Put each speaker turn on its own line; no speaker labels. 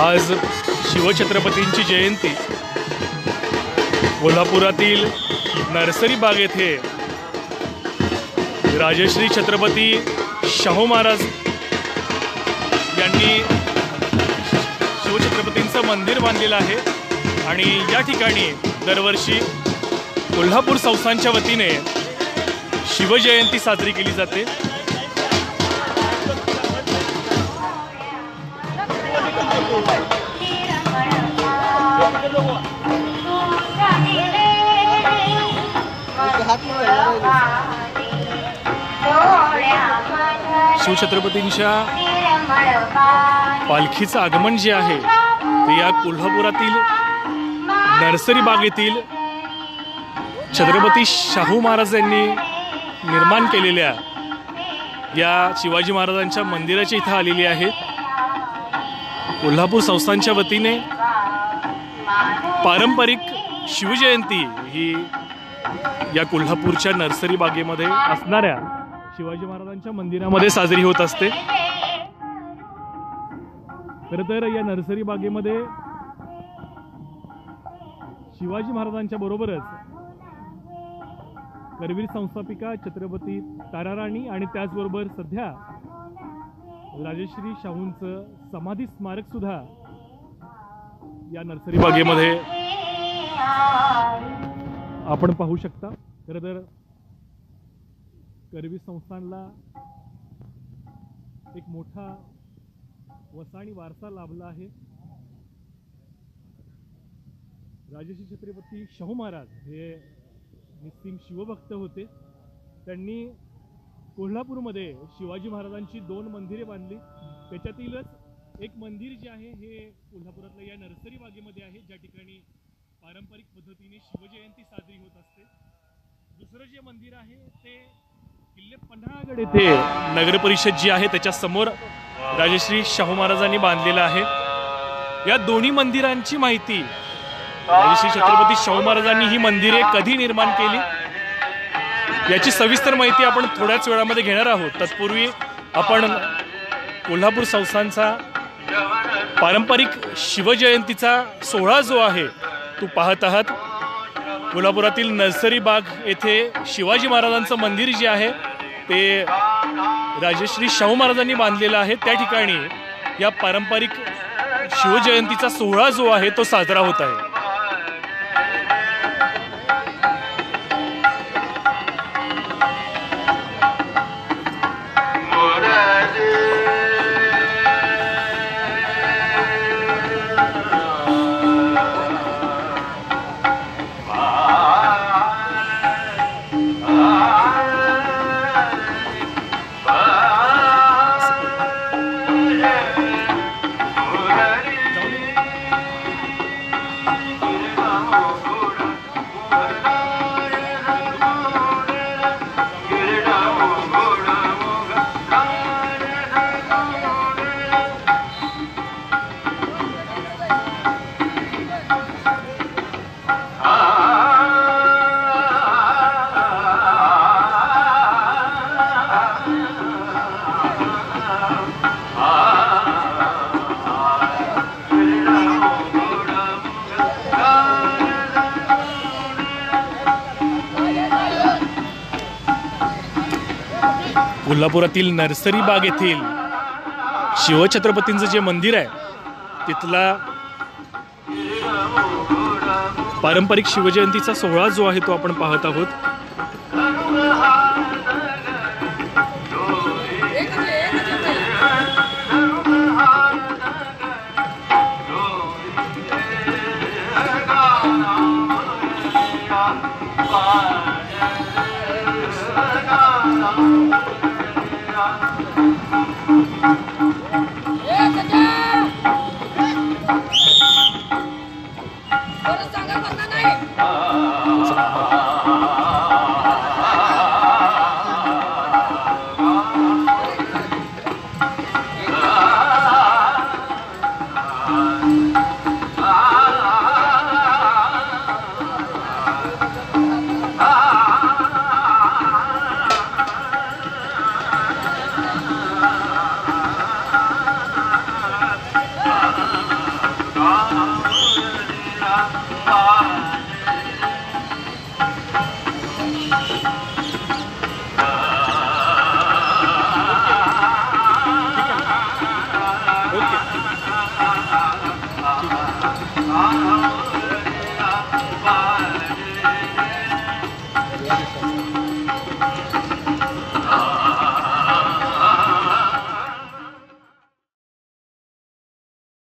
आज शिवछत्रपतींची जयंती. कोल्हापुरातील नर्सरी बाग येथे राजश्री छत्रपती शाहू महाराज यांनी शिवछत्रपतींचं मंदिर बांधलेलं आहे. आणि या ठिकाणी दरवर्षी कोल्हापूर संस्थांच्या वतीने शिवजयंती साजरी केली जाते. शिवछत्रपतींच्या पालखीचं आगमन जे आहे ते या कोल्हापुरातील नर्सरी बागेतील छत्रपती शाहू महाराज यांनी निर्माण केलेल्या या शिवाजी महाराजांच्या मंदिराच्या इथं आलेली आहेत. कोल्हापूर संस्थांच्या वतीने पारंपरिक शिवजयंती ही या कोल्हापूरच्या नर्सरी बागेमध्ये असणाऱ्या शिवाजी महाराजांच्या मंदिरामध्ये साजरी होत असते. खरं तर या नर्सरी बागेमध्ये शिवाजी महाराजांच्या बरोबरच करवीर संस्थापिका छत्रपती ताराराणी आणि त्याचबरोबर सध्या राजश्री शाहूंचं समाधी स्मारक सुद्धा या नर्सरी बागेमध्ये आपण पाहू शकता. खरं तर करवी संस्थानला एक मोठा वसाणी वारसा लाभला आहे. राजश्री छत्रपती शाहू महाराज हे निस्सिम शिवभक्त होते. त्यांनी कोल्हापूरमध्ये शिवाजी महाराजांची दोन मंदिरे बांधली. त्याच्यातीलच एक मंदिर जे आहे हे कोल्हापुरातल्या या नर्सरी बागेमध्ये आहे ज्या ठिकाणी पारंपरिक पद्धतीने शिवजयंती साजरी होत असते. दुसरं जे मंदिर आहे ते किल्ले पन्हाळगड येथे नगर परिषद जी आहे त्याच्यासमोर राजश्री शाहू महाराजांनी बांधलेलं आहे. या दोन्ही मंदिरांची माहिती राजश्री छत्रपती शाहू महाराजांनी ही मंदिरे कधी निर्माण केली? याची सविस्तर माहिती आपण थोड्याच वेळामध्ये घेणार आहोत. तत्पूर्वी आपण कोल्हापूर संस्थांचा पारंपरिक शिवजयंतीचा सोहळा जो आहे तो पाहत आहात. कोल्हापुरातील नर्सरी बाग येथे शिवाजी महाराजांचं मंदिर जे आहे ते राजश्री शाहू महाराजांनी बांधलेलं आहे. त्या ठिकाणी या पारंपरिक शिवजयंतीचा सोहळा जो आहे तो साजरा होत आहे. कोल्हापुरातील नर्सरी बाग येथील शिवछत्रपतींचं जे मंदिर आहे तिथला पारंपरिक शिवजयंतीचा सोहळा जो आहे तो आपण पाहत आहोत.